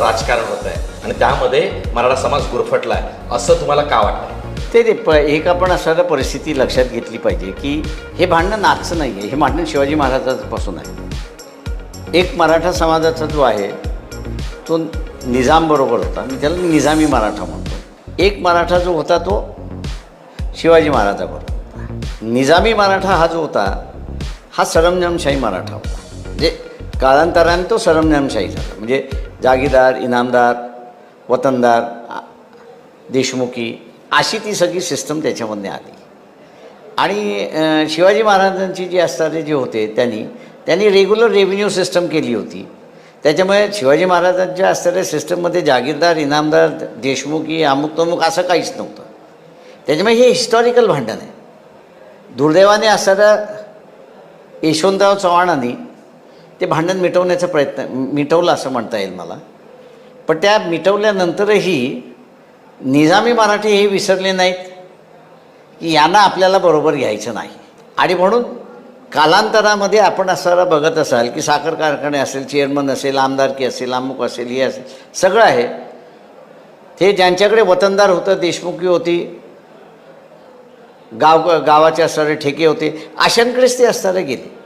राजकारण होत आहे. आणि त्यामध्ये मराठा समाज गुरफटला आहे असं तुम्हाला का वाटतं ते ते प एक आपण असणारं परिस्थिती लक्षात घेतली पाहिजे की हे भांडणं नाचं नाही आहे हे भांडण शिवाजी महाराजांपासून आहे. एक मराठा समाजाचा जो आहे तो निजामबरोबर होता. मी त्याला निजामी मराठा म्हणतो. एक मराठा जो होता तो शिवाजी महाराजाबरोबर निजामी मराठा हा जो होता हा सरंजामशाही मराठा होता. कालांतराने तो सरंजामशाही झाला. म्हणजे जागीदार इनामदार वतनदार देशमुखी अशी ती सगळी सिस्टम त्याच्यामध्ये आली. आणि शिवाजी महाराजांची जी असणारे जे होते त्यांनी त्यांनी रेग्युलर रेव्हेन्यू सिस्टम केली होती. त्याच्यामुळे शिवाजी महाराजांच्या असणाऱ्या सिस्टममध्ये जागीरदार इनामदार देशमुखी अमुक तमुक असं काहीच नव्हतं. त्याच्यामुळे हे हिस्टॉरिकल भांडण आहे. दुर्दैवाने असणाऱ्या यशवंतराव चव्हाणांनी ते भांडण मिटवण्याचा प्रयत्न मिटवलं असं म्हणता येईल मला. पण त्या मिटवल्यानंतरही निजामी मराठी हे विसरले नाहीत. की यांना आपल्याला बरोबर घ्यायचं नाही. आणि म्हणून कालांतरामध्ये आपण असणारा बघत असाल की साखर कारखाने असेल चेअरमन असेल आमदारकी असेल अमुक असेल हे असेल सगळं आहे. ते ज्यांच्याकडे वतनदार होतं देशमुखी होती गाव गावाचे असणारे ठेके होते अशांकडेच ते असणारे गेले.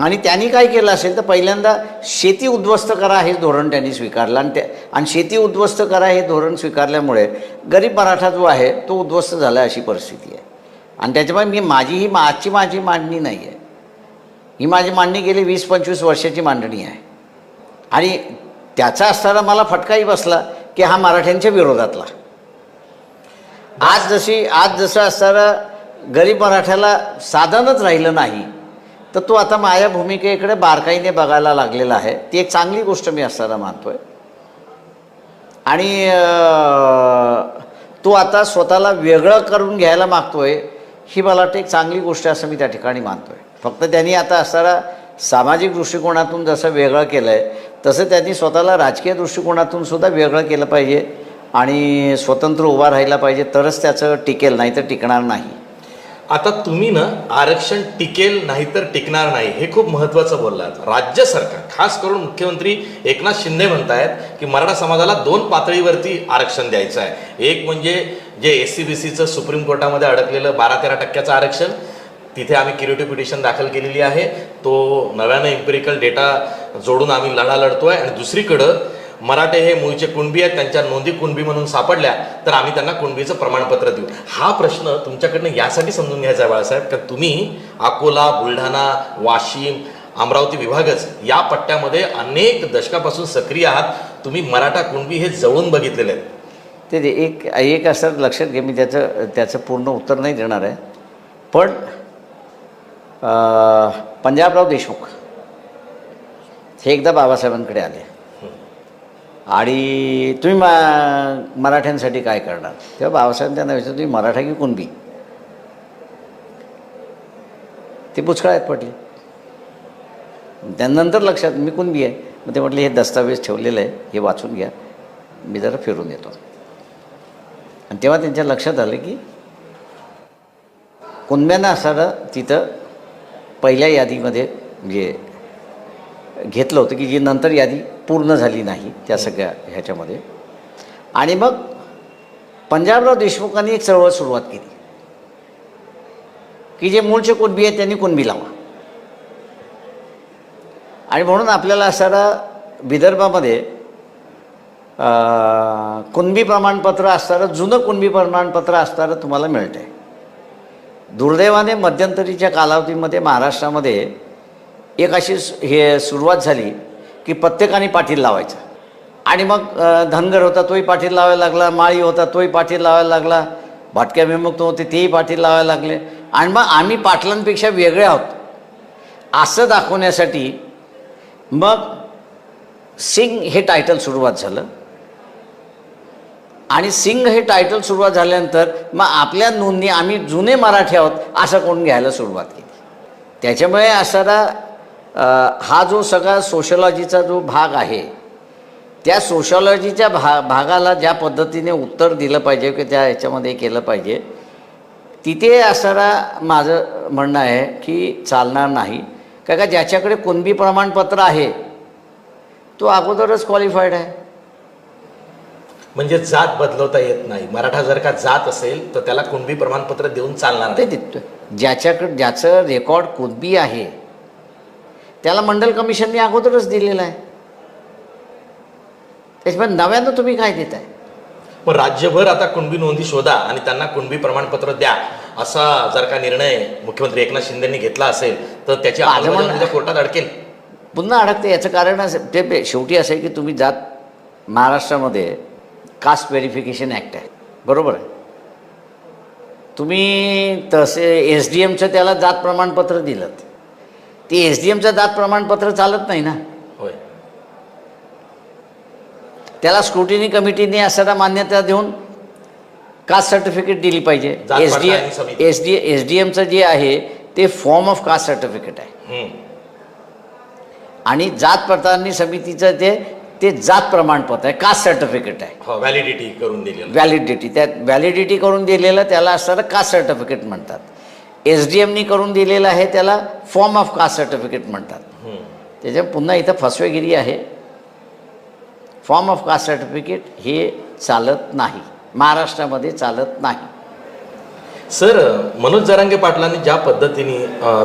आणि त्यांनी काय केलं असेल तर पहिल्यांदा शेती उद्ध्वस्त करा हे धोरण त्यांनी स्वीकारलं. आणि त्या आणि शेती उद्ध्वस्त करा हे धोरण स्वीकारल्यामुळे गरीब मराठा जो आहे तो उद्ध्वस्त झाला अशी परिस्थिती आहे. आणि त्याच्यामुळे मी माझी ही आजची माझी मांडणी नाही आहे. ही माझी मांडणी गेली वीस पंचवीस वर्षाची मांडणी आहे. आणि त्याचा असताना मला फटकाही बसला की हा मराठ्यांच्या विरोधातला. आज जशी आज जसं असताना गरीब मराठ्याला साधनच राहिलं नाही तर तो आता माझ्या भूमिकेकडे बारकाईने बघायला लागलेला आहे. ती एक चांगली गोष्ट मी असताना मानतोय. आणि तो आता स्वतःला वेगळं करून घ्यायला मागतोय ही मला वाटतं एक चांगली गोष्ट असं मी त्या ठिकाणी मानतोय. फक्त त्यांनी आता असणारा सामाजिक दृष्टिकोनातून जसं वेगळं केलं आहे तसं त्यांनी स्वतःला राजकीय दृष्टिकोनातून सुद्धा वेगळं केलं पाहिजे आणि स्वतंत्र उभा राहिला पाहिजे तरच त्याचं टिकेल नाही तर टिकणार नाही. आता तुम्ही ना आरक्षण टिकेल नाही तर टिकणार नाही हे खूप महत्वाचं बोललात. राज्य सरकार खास करून मुख्यमंत्री एकनाथ शिंदे म्हणतायत की मराठा समाजाला दोन पातळीवरती आरक्षण द्यायचं आहे. एक म्हणजे जे एस सी बी सीचं सुप्रीम कोर्टामध्ये अडकलेलं बारा तेरा टक्क्याचं आरक्षण तिथे आम्ही क्युरेटिव्ह पिटिशन दाखल केलेली आहे. तो नव्यानं इम्पेरिकल डेटा जोडून आम्ही लढा लढतोय. आणि दुसरीकडं मराठे हे मूळचे कुणबी आहेत त्यांच्या नोंदी कुणबी म्हणून सापडल्या तर आम्ही त्यांना कुणबीचं प्रमाणपत्र देऊ. हा प्रश्न तुमच्याकडनं यासाठी समजून घ्यायचा आहे बाळासाहेब कारण तुम्ही अकोला बुलढाणा वाशिम अमरावती विभागच या पट्ट्यामध्ये अनेक दशकापासून सक्रिय आहात. तुम्ही मराठा कुणबी हे जवळून बघितलेले आहेत. ते एक एक असं लक्षात घे मी त्याचं त्याचं पूर्ण उत्तर नाही देणार आहे. पण पंजाबराव देशमुख हे एकदा बाबासाहेबांकडे आले. आणि तुम्ही मा मराठ्यांसाठी काय करणार? तेव्हा बाबासाहेब त्यांना विचार तुम्ही मराठा की कुणबी? ते पुष्कळ आहेत त्यानंतर लक्षात मी कुणबी आहे? मग ते म्हटले हे दस्तावेज ठेवलेलं आहे हे वाचून घ्या. मी जरा फिरून येतो. आणि तेव्हा त्यांच्या लक्षात आलं की कुणब्यांना असणारं तिथं पहिल्या यादीमध्ये म्हणजे घेतलं होतं की जी नंतर यादी पूर्ण झाली नाही त्या सगळ्या ह्याच्यामध्ये. आणि मग पंजाबराव देशमुखांनी एक चळवळ सुरुवात केली. की जे मूळचे कुणबी आहेत त्यांनी कुणबी लावा. आणि म्हणून आपल्याला असणारा विदर्भामध्ये कुणबी प्रमाणपत्र असणारं जुनं कुणबी प्रमाणपत्र असणारं तुम्हाला मिळतं आहे दुर्दैवाने मध्यंतरीच्या कालावधीमध्ये महाराष्ट्रामध्ये एक अशी सु- हे सुरुवात झाली की प्रत्येकाने पाटील लावायचा. आणि मग धनगर होता तोही पाटील लावायला लागला. माळी होता तोही पाठील लावायला लागला. भाटक्या विमुक्त होते तेही पाठील लावायला लागले. आणि मग आम्ही पाटलांपेक्षा वेगळे आहोत. असं दाखवण्यासाठी मग सिंग हे टायटल सुरुवात झालं. आणि सिंग हे टायटल सुरुवात झाल्यानंतर मग आपल्या नोंदणी आम्ही जुने मराठी आहोत असं कोण घ्यायला सुरुवात केली. त्याच्यामुळे असणारा हा जो सगळा सोशलॉजीचा जो भाग आहे त्या सोशॉलॉजीच्या भा भागाला ज्या पद्धतीने उत्तर दिलं पाहिजे की त्या ह्याच्यामध्ये केलं पाहिजे तिथे असणारा माझं म्हणणं आहे की चालणार नाही. का का ज्याच्याकडे कुणबी प्रमाणपत्र आहे तो अगोदरच क्वालिफाईड आहे. म्हणजे जात बदलवता येत नाही. मराठा जर का जात असेल तर त्याला कुणबी प्रमाणपत्र देऊन चालणार ते देतो ज्याच्याकडे ज्याचं रेकॉर्ड कुणबी आहे त्याला मंडल कमिशनने अगोदरच दिलेलं आहे. त्याच्यामुळे नव्यानं तुम्ही काय देताय? मग राज्यभर आता कुणबी नोंदी शोधा आणि त्यांना कुणबी प्रमाणपत्र द्या असा जर का निर्णय मुख्यमंत्री एकनाथ शिंदेनी घेतला असेल तर त्याची अंमलबजावणी कोर्टात अडकेल. पुन्हा अडकते याचं कारण असं ते शेवटी असं आहे की तुम्ही जात महाराष्ट्रामध्ये कास्ट व्हेरिफिकेशन ॲक्ट आहे. बरोबर आहे? तुम्ही तसे एस डी एमचं त्याला जात प्रमाणपत्र दिलं ते एस डी एमचं जात प्रमाणपत्र चालत नाही ना. होय. त्याला स्क्रुटिनी कमिटीने असताना मान्यता देऊन कास्ट सर्टिफिकेट दिली पाहिजे. S D. S D S D एमचं जे आहे ते फॉर्म ऑफ कास्ट सर्टिफिकेट आहे. आणि जात पडताळणी समितीचं ते ते जात प्रमाणपत्र आहे कास्ट सर्टिफिकेट आहे. हो व्हॅलिडिटी करून दिलेलं. व्हॅलिडिटी त्यात व्हॅलिडिटी करून दिलेलं त्याला असणारं कास्ट सर्टिफिकेट म्हणतात. एस डी एमनी करून दिलेलं आहे त्याला फॉर्म ऑफ कास्ट सर्टिफिकेट म्हणतात. त्याच्या पुन्हा इथं फसवेगिरी आहे. फॉर्म ऑफ कास्ट सर्टिफिकेट हे चालत नाही. महाराष्ट्रामध्ये चालत नाही. सर मनोज जरांगे पाटलांनी ज्या पद्धतीने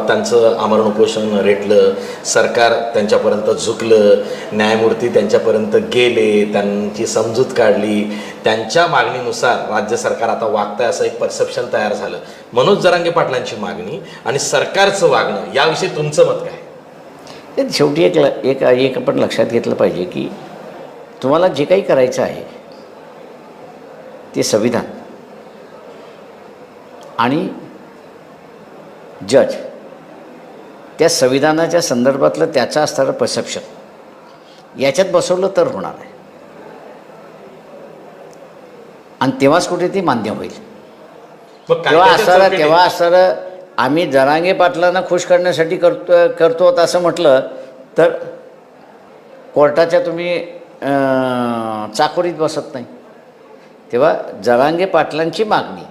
त्यांचं आमरण उपोषण रेटलं सरकार त्यांच्यापर्यंत झुकलं न्यायमूर्ती त्यांच्यापर्यंत गेले त्यांची समजूत काढली त्यांच्या मागणीनुसार राज्य सरकार आता वागतंय असं एक परसेप्शन तयार झालं. मनोज जरांगे पाटलांची मागणी आणि सरकारचं वागणं याविषयी तुमचं मत काय? शेवटी एक ल एक एक आपण लक्षात घेतलं पाहिजे की तुम्हाला जे काही करायचं आहे ते संविधान. आणि जज. त्या संविधानाच्या संदर्भातलं त्याचं असणारं परसेप्शन याच्यात बसवलं तर होणार आहे. आणि तेव्हाच कुठे ते मान्य होईल. तेव्हा असणारं तेव्हा असणारं आम्ही जरांगे पाटलांना खुश करण्यासाठी करतो करतो असं म्हटलं तर कोर्टाच्या तुम्ही चाकोरीत बसत नाही. तेव्हा जरांगे पाटलांची मागणी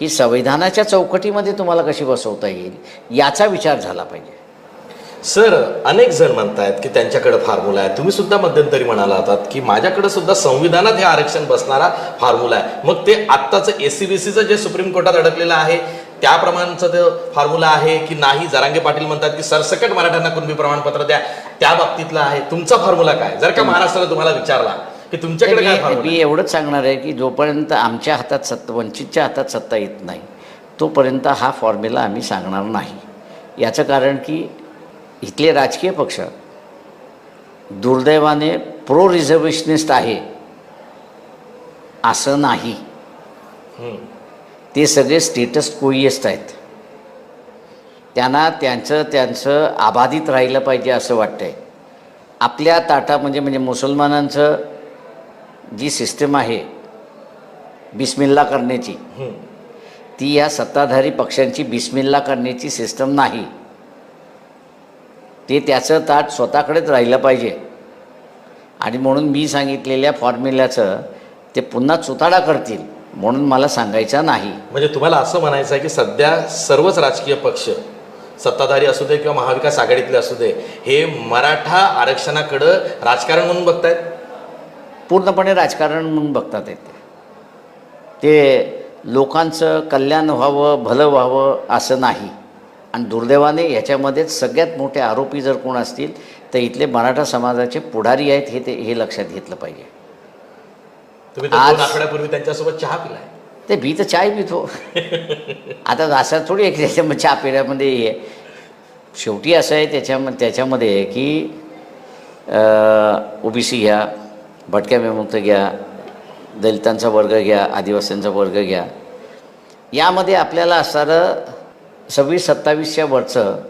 ही संविधानाच्या चौकटीमध्ये तुम्हाला कशी बसवता येईल याचा विचार झाला पाहिजे. सर अनेक जण म्हणतायत की त्यांच्याकडे फॉर्म्युला आहे. तुम्ही सुद्धा मध्यंतरी म्हणाला होतात की माझ्याकडे सुद्धा संविधानात हे आरक्षण बसणारा फॉर्म्युला आहे. मग ते आत्ताचं एस सी बी सीचं जे सुप्रीम कोर्टात अडकलेलं आहे त्याप्रमाणचं ते फॉर्म्युला आहे की नाही? जरांगे पाटील म्हणतात की सरसकट मराठ्यांना कुणबी प्रमाणपत्र द्या. त्या बाबतीतलं आहे. तुमचा फॉर्म्युला काय? जर का महाराष्ट्राला तुम्हाला विचारला की तुमच्याकडे काय मी एवढंच सांगणार आहे की जोपर्यंत आमच्या हातात सत्ता वंचितच्या हातात सत्ता येत नाही तोपर्यंत हा फॉर्म्युला आम्ही सांगणार नाही. याचं कारण की इथले राजकीय पक्ष दुर्दैवाने प्रो रिझर्वेशनिस्ट आहे असं नाही. ते सगळे स्टेटस कोइएस्ट आहेत. त्यांना त्यांचं त्यांचं आबाधित राहिलं पाहिजे असं वाटतंय. आपल्या ताटा म्हणजे म्हणजे मुसलमानांचं जी सिस्टम आहे बिस्मिल्ला करण्याची. ती या सत्ताधारी पक्षांची बिस्मिल्ला करण्याची सिस्टम नाही. ते त्याचं ताट स्वतःकडेच राहिलं पाहिजे. आणि म्हणून मी सांगितलेल्या फॉर्म्युल्याचं ते पुन्हा चुताडा करतील म्हणून मला सांगायचं नाही. म्हणजे तुम्हाला असं म्हणायचं आहे की सध्या सर्वच राजकीय पक्ष सत्ताधारी असू दे किंवा महाविकास आघाडीतले असू दे हे मराठा आरक्षणाकडं राजकारण म्हणून बघतायत? पूर्णपणे राजकारण म्हणून बघतात येते ते लोकांचं कल्याण व्हावं भलं व्हावं असं नाही. आणि दुर्दैवाने याच्यामध्येच सगळ्यात मोठे आरोपी जर कोण असतील तर इथले मराठा समाजाचे पुढारी आहेत हे ते हे लक्षात घेतलं पाहिजे. तुम्ही आज- आठवड्यापूर्वी त्यांच्यासोबत चहा पिलाय. ते भी तर चाय पितो. आता असं थोडी एक त्याच्यामध्ये चहा पिण्यामध्ये हे आहे. शेवटी असं आहे त्याच्या त्याच्यामध्ये की ओबीसी घ्या भटक्या विमुक्त घ्या दलितांचा वर्ग घ्या आदिवासींचा वर्ग घ्या. यामध्ये आपल्याला असणारं सव्वीस सत्तावीसच्या वरचं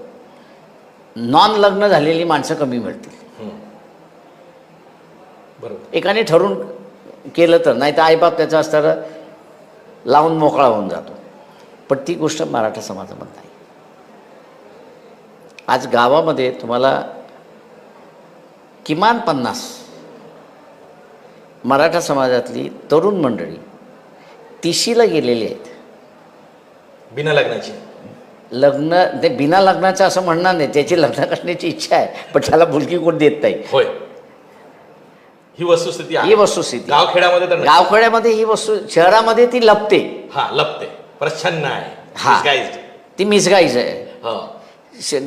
नॉन लग्न झालेली माणसं कमी मिळतील. बरोबर. एकाने ठरून केलं तर नाही तर आईबाप त्याचं असणारं लावून मोकळा होऊन जातो. पण ती गोष्ट मराठा समाजामध्ये नाही. आज गावामध्ये तुम्हाला किमान पन्नास मराठा समाजातली तरुण मंडळी तिशीला गेलेली आहेत. बिना लग्नाची. लग्न ते बिना लग्नाचं असं म्हणणार नाही. त्याची लग्न करण्याची इच्छा आहे पण त्याला मुलगी कोण देत नाही. होय. ही वस्तुस्थिती ही वस्तुस्थिती. गावखेड्यामध्ये तर. गावखेड्यामध्ये ही वस्तू शहरामध्ये ती लपते. हा लपते. प्रच्छन्न आहे. हा. ती मिसगाईज आहे. हो.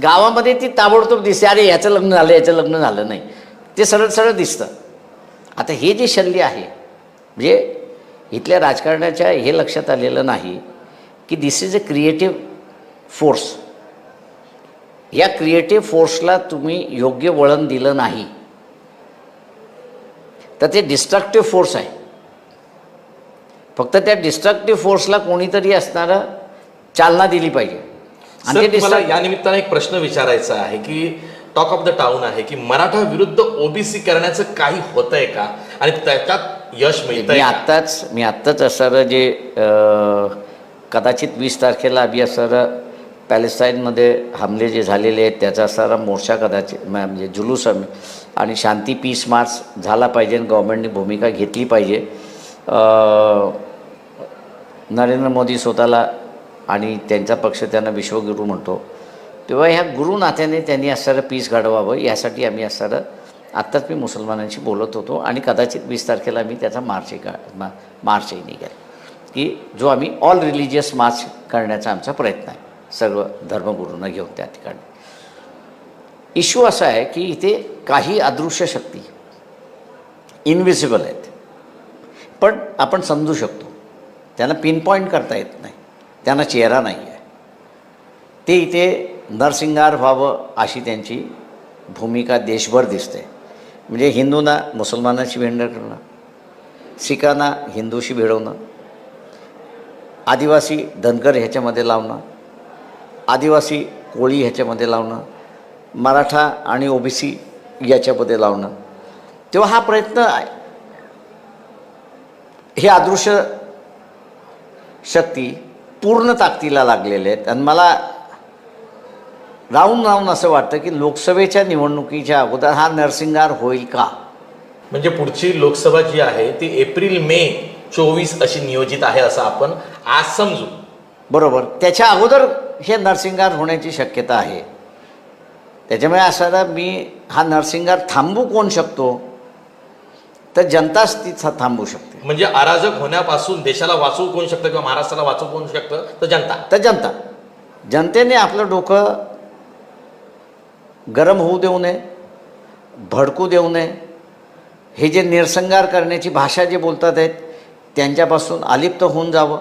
गावामध्ये ती ताबडतोब दिसते. अरे याचं लग्न झालं याचं लग्न झालं नाही. ते सरळ सरळ दिसतं. आता हे जे शल्य आहे म्हणजे इथल्या राजकारणाच्या हे लक्षात आलेलं नाही की this is a creative force या क्रिएटिव्ह फोर्सला तुम्ही योग्य वळण दिलं नाही. तर ते डिस्ट्रक्टिव्ह फोर्स आहे. फक्त त्या डिस्ट्रक्टिव्ह फोर्सला कोणीतरी असणारं चालना दिली पाहिजे. डिस्ट्रक्ट या निमित्तानं एक प्रश्न विचारायचा आहे की टॉक ऑफ द टाउन आहे की मराठा विरुद्ध ओबीसी करण्याचं काही होतंय का? आणि त्याच्यात यश मी मिळतंय का? आत्ताच मी आत्ताच असणारं जे अं, कदाचित वीस तारखेला आम्ही असणारं पॅलेस्टाईनमध्ये हमले जे झालेले आहेत त्याचा असणारा मोर्चा कदाचित म- म्हणजे जुलूस आम्ही आणि शांती पीस मार्च झाला पाहिजे आणि गव्हर्नमेंटने भूमिका घेतली पाहिजे. अं, नरेंद्र मोदी स्वतःला आणि त्यांचा पक्ष त्यांना विश्वगुरू म्हणतो. तेव्हा ह्या गुरुनात्याने त्यांनी असणारं पीस घडवावं यासाठी आम्ही असणारं आत्ताच मी मुसलमानांशी बोलत होतो आणि कदाचित वीस तारखेला मी त्याचा मार्चही का मा मार्चही निघेल. की जो आम्ही ऑल रिलिजियस मार्च करण्याचा आमचा प्रयत्न आहे. सर्व धर्मगुरूंना घेऊन त्या ठिकाणी. इश्यू असा आहे की इथे काही अदृश्य शक्ती इनविजिबल आहेत. पण आपण समजू शकतो. त्यांना पिनपॉईंट करता येत नाही. त्यांना चेहरा नाही आहे ते इथे नरसिंगार व्हावं अशी त्यांची भूमिका देशभर दिसते. म्हणजे हिंदूंना मुसलमानांशी भेंड करणं सिखांना हिंदूशी भिडवणं आदिवासी धनगर ह्याच्यामध्ये लावणं आदिवासी कोळी ह्याच्यामध्ये लावणं मराठा आणि ओबीसी याच्यामध्ये लावणं. तेव्हा हा प्रयत्न आहे. हे अदृश्य शक्ती पूर्ण ताकदीला लागलेले आहेत. आणि मला राहून राहून असं वाटतं की लोकसभेच्या निवडणुकीच्या अगोदर हा नरसिंगार होईल का? म्हणजे पुढची लोकसभा जी आहे ती एप्रिल मे चोवीस अशी नियोजित आहे असं आपण आज समजू. बरोबर. त्याच्या अगोदर हे नरसिंगार होण्याची शक्यता आहे. त्याच्यामुळे असं मी हा नरसिंगार थांबू कोण शकतो? तर जनताच ती थांबू शकते. म्हणजे अराजक होण्यापासून देशाला वाचवू कोण शकतं किंवा महाराष्ट्राला वाचवू कोण शकतं? तर जनता. तर जनता. जनतेने आपलं डोकं गरम होऊ देऊ नये भडकू देऊ नये. हे जे निरसंगार करण्याची भाषा जे बोलतात आहेत त्यांच्यापासून अलिप्त होऊन जावं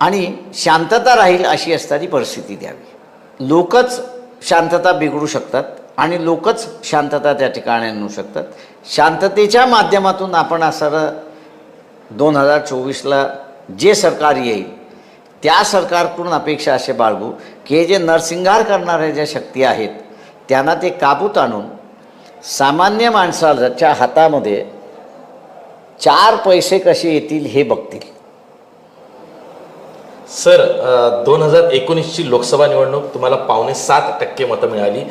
आणि शांतता राहील अशी असणारी परिस्थिती द्यावी. लोकच शांतता बिघडू शकतात आणि लोकच शांतता त्या ठिकाणी आणू शकतात. शांततेच्या माध्यमातून आपण असं दोन हजार चोवीसला जे सरकार येईल त्या सरकारकडून अपेक्षा असे बाळगू की हे जे नरसिंगार करणाऱ्या ज्या शक्ती आहेत त्यांना ते काबूत आणून सामान्य माणसाच्या हातामध्ये चार पैसे कसे येतील हे बघतील. सर दोन हजार एकोणीसची लोकसभा निवडणूक तुम्हाला पावणे सात टक्के मतं मिळाली.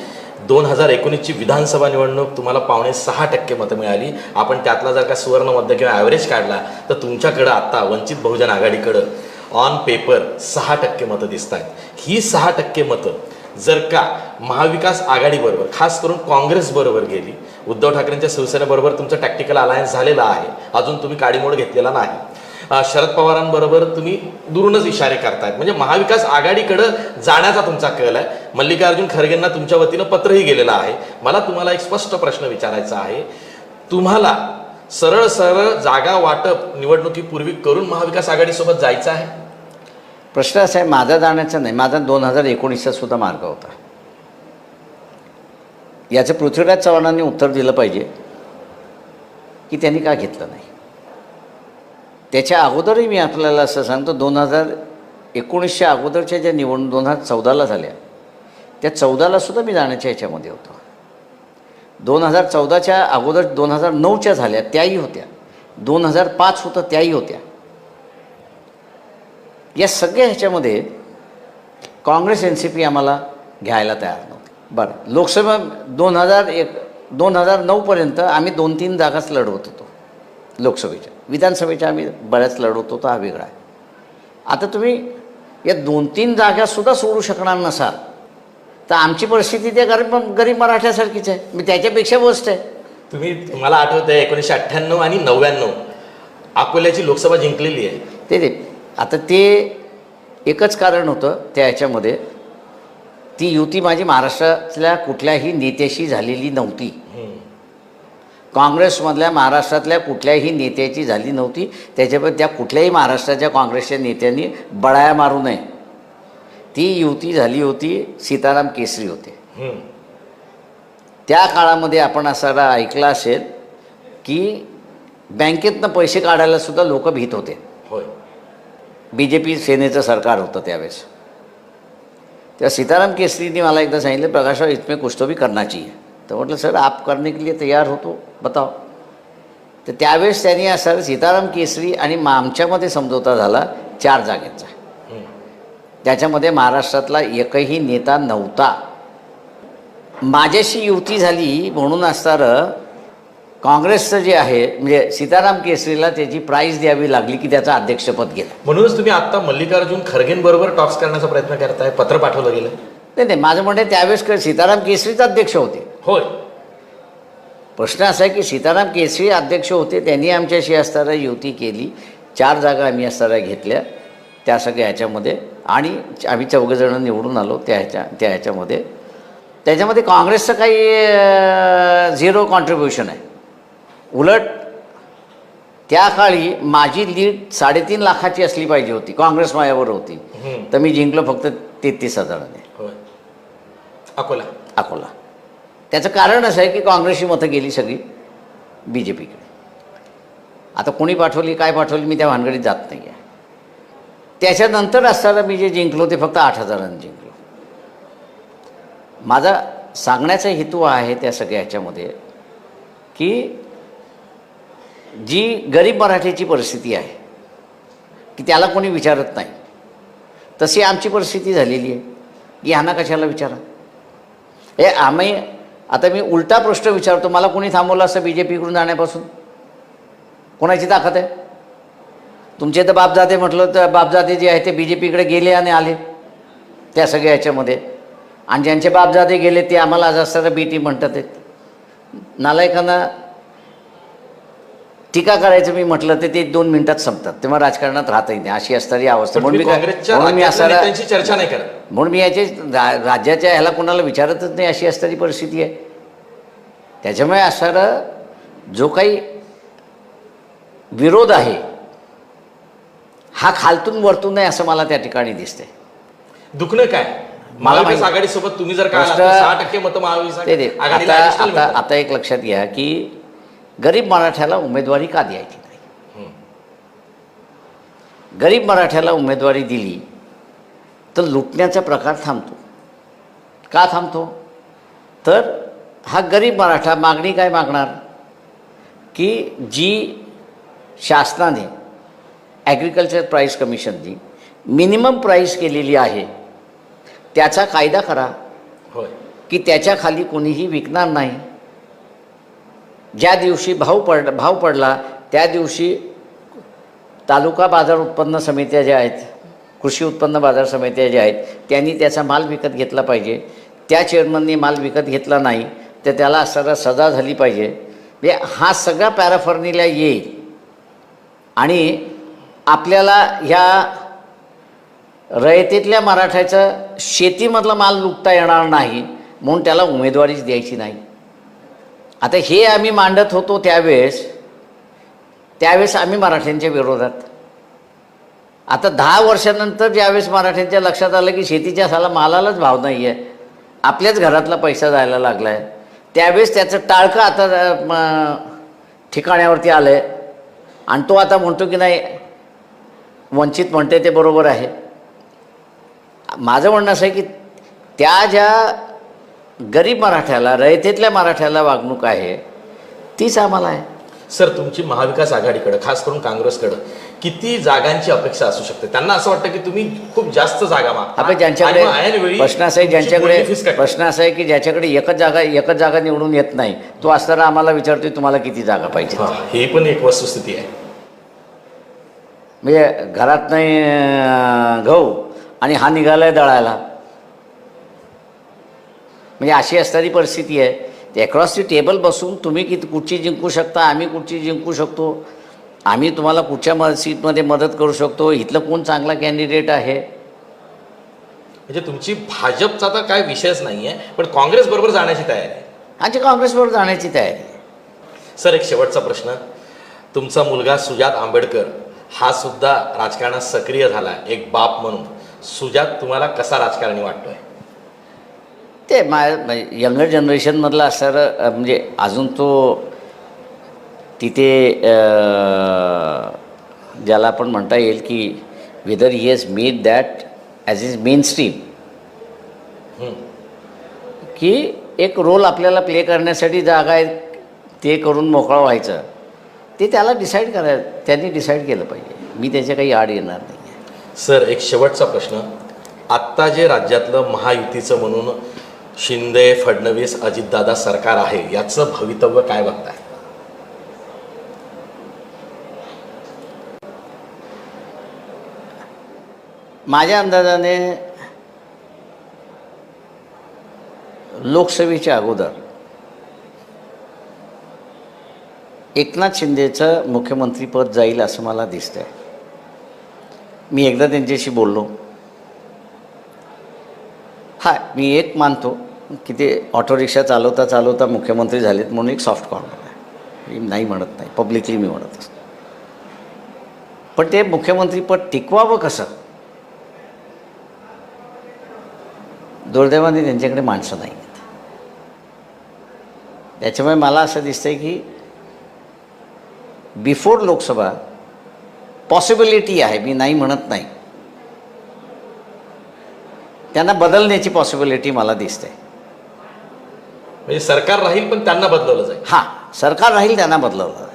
दोन हजार एकोणीसची विधानसभा निवडणूक तुम्हाला पावणे सहा टक्के मतं मिळाली. आपण त्यातला जर का सुवर्णमध्य किंवा ॲव्हरेज काढला तर तुमच्याकडं आत्ता वंचित बहुजन आघाडीकडं ऑन पेपर सहा टक्के मतं दिसत आहेत ही सहा टक्के मतं जर का महाविकास आघाडीबरोबर खास करून काँग्रेसबरोबर गेली उद्धव ठाकरेंच्या शिवसेनेबरोबर तुमचं टॅक्टिकल अलायन्स झालेला आहे अजून तुम्ही काडीमोड घेतलेला नाही शरद पवारांबरोबर तुम्ही दुरूनच इशारे करतायत. म्हणजे महाविकास आघाडीकडं जाण्याचा तुमचा कल आहे. मल्लिकार्जुन खरगेंना तुमच्या वतीनं पत्रही गेलेलं आहे. मला तुम्हाला एक स्पष्ट प्रश्न विचारायचा आहे. तुम्हाला सरळ सरळ जागा वाटप निवडणुकीपूर्वी करून महाविकास आघाडीसोबत जायचं आहे? प्रश्न असा आहे माझा जाण्याचा नाही माझा दोन हजार एकोणीसचा सुद्धा मार्ग होता. याचं पृथ्वीराज चव्हाणांनी उत्तर दिलं पाहिजे की त्यांनी का घेतलं नाही? त्याच्या अगोदरही मी आपल्याला असं सांगतो दोन हजार एकोणीसच्या अगोदरच्या ज्या निवडणूक दोन हजार चौदाला झाल्या त्या चौदालासुद्धा मी जाण्याच्या ह्याच्यामध्ये होतो. दोन हजार चौदाच्या अगोदर दोन हजार नऊच्या झाल्या त्याही होत्या. दोन हजार पाच होतं त्याही होत्या. या सगळ्या ह्याच्यामध्ये काँग्रेस एन सी पी आम्हाला घ्यायला तयार नव्हती. बरं लोकसभा दोन हजार एक दोन हजार नऊपर्यंत आम्ही दोन तीन जागाच लढवत होतो. लोकसभेच्या विधानसभेच्या आम्ही बऱ्याच लढवत होतो हा वेगळा आहे. आता तुम्ही या दोन तीन जागासुद्धा सोडू शकणार नसाल तर आमची परिस्थिती त्या गरीब गरीब मराठ्यासारखीच आहे. मी त्याच्यापेक्षा वर्स्ट आहे. तुम्ही मला आठवत आहे एकोणीसशे अठ्ठ्याण्णव आणि नव्याण्णव. अकोल्याची लोकसभा जिंकलेली आहे. ते ते आता ते एकच कारण होतं त्या ह्याच्यामध्ये. ती युती माझी महाराष्ट्रातल्या कुठल्याही नेत्याशी झालेली नव्हती. काँग्रेसमधल्या महाराष्ट्रातल्या कुठल्याही नेत्याची झाली नव्हती. त्याच्यामुळे त्या कुठल्याही महाराष्ट्राच्या काँग्रेसच्या नेत्यांनी बळाया मारू नये. ती युती झाली होती सीताराम केसरी होते. त्या काळामध्ये आपण असा ऐकलं असेल की बँकेतनं पैसे काढायला सुद्धा लोक भीत होते. होय. बी जे पी सेनेचं सरकार होतं त्यावेळेस. तेव्हा सीताराम केसरीने मला एकदा सांगितलं प्रकाश राव इसमें कुछ तो भी करना चाहिए तर म्हटलं सर आप करने के लिए तयार होतो बताओ. तर त्यावेळेस त्यांनी असं सीताराम केसरी आणि आमच्यामध्ये समझोता झाला चार जागेचा. त्याच्यामध्ये महाराष्ट्रातला एकही नेता नव्हता. माझ्याशी युती झाली म्हणून असणारं काँग्रेसचं जे आहे म्हणजे सीताराम केसरीला त्याची प्राईज द्यावी लागली की त्याचं अध्यक्षपद गेलं. म्हणूनच तुम्ही आता मल्लिकार्जुन खरगेंबरोबर टॉक्स करण्याचा प्रयत्न करताय पत्र पाठवलं गेलं नाही नाही माझं म्हणणं त्यावेळेस क- सीताराम केसरीच अध्यक्ष होते. होय. प्रश्न असा आहे की सीताराम केसरी अध्यक्ष होते त्यांनी आमच्याशी असताना युती केली चार जागा आम्ही असताना घेतल्या त्या सगळ्या ह्याच्यामध्ये आणि आम्ही चौघजणं निवडून आलो त्या ह्याच्या त्या ह्याच्यामध्ये. त्याच्यामध्ये काँग्रेसचं काही झिरो कॉन्ट्रीब्युशन आहे. उलट त्या काळी माझी लीड साडेतीन लाखाची असली पाहिजे होती. काँग्रेस माझ्यावर होती. तर मी जिंकलो फक्त तेहतीस हजाराने. अकोला. अकोला. त्याचं कारण असं आहे की काँग्रेसची मतं गेली सगळी बी जे पीकडे आता कोणी पाठवली काय पाठवली मी त्या भानगडीत जात नाही आहे त्याच्यानंतर असताना मी जे जिंकलो ते फक्त आठ हजारांनी जिंकलो. माझा सांगण्याचा हेतू आहे त्या सगळ्या ह्याच्यामध्ये की जी गरीब मराठीची परिस्थिती आहे की त्याला कोणी विचारत नाही तशी आमची परिस्थिती झालेली आहे. की ह्यांना कशाला विचारा? हे आम्ही आता मी उलटा प्रश्न विचारतो मला कोणी थांबवलं असं बी जे पीकडून जाण्यापासून? कोणाची ताकद आहे? तुमचे तर बापजादे म्हटलं तर बापजादे जे आहे ते बी जे पीकडे गेले आणि आले. त्या सगळ्या ह्याच्यामध्ये आणि ज्यांचे बापजादे गेले ते आम्हाला आज असताना बी टी म्हणतात आहेत. नालायकांना टीका करायचं मी म्हटलं तर ते दोन मिनिटात संपतात. तेव्हा राजकारणात राहतही नाही. अशी असणारी अवस्था. म्हणून मी म्हणून मी असणारा चर्चा नाही करत. म्हणून मी याचे राज्याच्या ह्याला कोणाला विचारतच नाही अशी असणारी परिस्थिती आहे. त्याच्यामुळे असणारा जो काही विरोध आहे हा खालतून वरतून नाही असं मला त्या ठिकाणी दिसतंय. दुखणं काय? तुम्ही जर का सहा टक्के मतं आघाडीला आता आता एक लक्षात घ्या की गरीब मराठ्याला उमेदवारी का द्यायची नाही. गरीब मराठ्याला उमेदवारी दिली तर लुटण्याचा प्रकार थांबतो. का थांबतो? तर हा गरीब मराठा मागणी काय मागणार? की जी शासनाने ॲग्रिकल्चर प्राईस कमिशननी मिनिमम प्राईस केलेली आहे त्याचा कायदा करा. होय. की त्याच्याखाली कोणीही विकणार नाही. ज्या दिवशी भाव पड भाव पडला त्या दिवशी तालुका बाजार उत्पन्न समित्या ज्या आहेत कृषी उत्पन्न बाजार समित्या ज्या आहेत त्यांनी त्याचा माल विकत घेतला पाहिजे. त्या चेअरमननी माल विकत घेतला नाही तर त्याला असणारा सजा झाली पाहिजे. म्हणजे हा सगळा पॅराफर्निला येईल. आणि आपल्याला ह्या रयतेतल्या मराठ्याचं शेतीमधला माल लुटता येणार नाही म्हणून त्याला उमेदवारीच द्यायची नाही. आता हे आम्ही मांडत होतो त्यावेळेस त्यावेळेस आम्ही मराठ्यांच्या विरोधात. आता दहा वर्षानंतर ज्यावेळेस मराठ्यांच्या लक्षात आलं की शेतीच्या साला मालालाच भाव नाही आहे आपल्याच घरातला पैसा जायला लागला आहे त्यावेळेस त्याचं टाळकं आता म, ठिकाण्यावरती आलं आहे आणि तो आता म्हणतो की नाही वंचित म्हणते ते बरोबर आहे. माझं म्हणणं असं आहे की त्या ज्या गरीब मराठ्याला रयतेतल्या मराठ्याला वागणूक आहे तीच आम्हाला आहे. सर तुमची महाविकास आघाडीकडे खास करून काँग्रेसकडे किती जागांची अपेक्षा असू शकते? त्यांना असं वाटतं की तुम्ही खूप जास्त जागा मागता आपण ज्यांच्याकडे प्रश्न असा आहे ज्यांच्याकडे. प्रश्न असा आहे की ज्याच्याकडे एकच जागा एकच जागा निवडून येत नाही तो असताना आम्हाला विचारतोय तुम्हाला किती जागा पाहिजे हे पण एक वस्तुस्थिती आहे. म्हणजे घरात नाही गहू आणि हा निघालाय दळायला. म्हणजे अशी असणारी परिस्थिती आहे. ते अक्रॉस दी टेबल बसून तुम्ही किती कुठची जिंकू शकता आम्ही कुठची जिंकू शकतो. आम्ही तुम्हाला कुठच्या म सीटमध्ये मदत करू शकतो. इथलं कोण चांगला कॅन्डिडेट आहे? म्हणजे तुमची भाजपचा तर काय विषयच नाही आहे पण काँग्रेस बरोबर जाण्याची तयारी आहे. आमची काँग्रेसबरोबर जाण्याची तयारी आहे. सर एक शेवटचा प्रश्न. तुमचा मुलगा सुजात आंबेडकर हा सुद्धा राजकारणात सक्रिय झाला एक बाप म्हणून. सुजात तुम्हाला कसा राजकारणी वाटतोय? ते मा यंगर जनरेशनमधला असणारं म्हणजे अजून तो तिथे ज्याला आपण म्हणता येईल की whether he has made that as is mainstream. की एक रोल आपल्याला प्ले करण्यासाठी जागा आहे ते करून मोकळा व्हायचं. ते त्याला डिसाईड करायला त्यांनी डिसाईड केलं पाहिजे. मी त्याच्या काही आड येणार नाही सर एक शेवटचा प्रश्न. आत्ता जे राज्यातलं महायुतीचं म्हणून शिंदे फडणवीस अजितदादा सरकार आहे याचं भवितव्य काय बघताय? माझ्या अंदाजाने लोकसभेच्या अगोदर एकनाथ शिंदेचं मुख्यमंत्रीपद जाईल असं मला दिसतंय. मी एकदा त्यांच्याशी बोललो. हा मी एक मानतो की ते ऑटो रिक्षा चालवता चालवता मुख्यमंत्री झालेत म्हणून एक सॉफ्ट कॉर्नर आहे. मी नाही म्हणत नाही पब्लिकली मी म्हणत असतो. पण ते मुख्यमंत्रीपद टिकवावं कसं? दुर्दैवाने त्यांच्याकडे माणसं नाही आहेत त्याच्यामुळे मला असं दिसतंय की बिफोर लोकसभा पॉसिबिलिटी आहे मी नाही म्हणत नाही. त्यांना बदलण्याची पॉसिबिलिटी मला दिसते. म्हणजे सरकार राहील पण त्यांना बदलवलं जाईल. हां सरकार राहील त्यांना बदलवलं जाईल.